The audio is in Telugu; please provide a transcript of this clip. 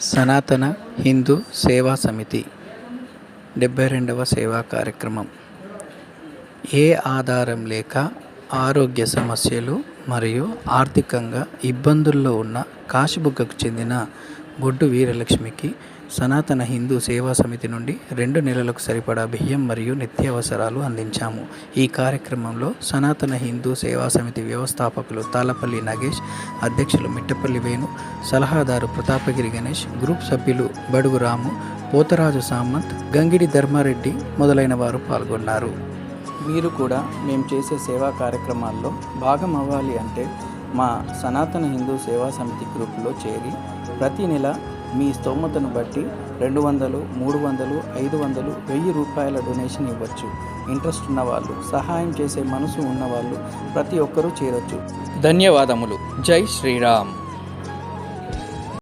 సనాతన హిందూ సేవా సమితి. డెబ్బై రెండవ సేవా కార్యక్రమం. ఏ ఆధారం లేక ఆరోగ్య సమస్యలు మరియు ఆర్థికంగా ఇబ్బందుల్లో ఉన్న కాశీబుగ్గకు చెందిన బొడ్డు వీరలక్ష్మికి సనాతన హిందూ సేవా సమితి నుండి రెండు నెలలకు సరిపడా బియ్యం మరియు నిత్యావసరాలు అందించాము. ఈ కార్యక్రమంలో సనాతన హిందూ సేవా సమితి వ్యవస్థాపకులు తాళపల్లి నగేష్ అధ్యక్షులు మిట్టపల్లి వేణు సలహాదారు ప్రతాపగిరి గణేష్ గ్రూప్ సభ్యులు బడుగు రాము పోతరాజు సామంత్ గంగిడి ధర్మారెడ్డి మొదలైన వారు పాల్గొన్నారు. మీరు కూడా మేము చేసే సేవా కార్యక్రమాల్లో భాగం అవ్వాలి అంటే మా సనాతన హిందూ సేవా సమితి గ్రూపులో చేరి ప్రతి నెల మీ స్తోమతను బట్టి రెండు వందలు మూడు వందలు ఐదు వందలు వెయ్యి రూపాయల డొనేషన్ ఇవ్వచ్చు. ఇంట్రెస్ట్ ఉన్నవాళ్ళు సహాయం చేసే మనసు ఉన్నవాళ్ళు ప్రతి ఒక్కరూ చేరొచ్చు. ధన్యవాదములు. జై శ్రీరామ్.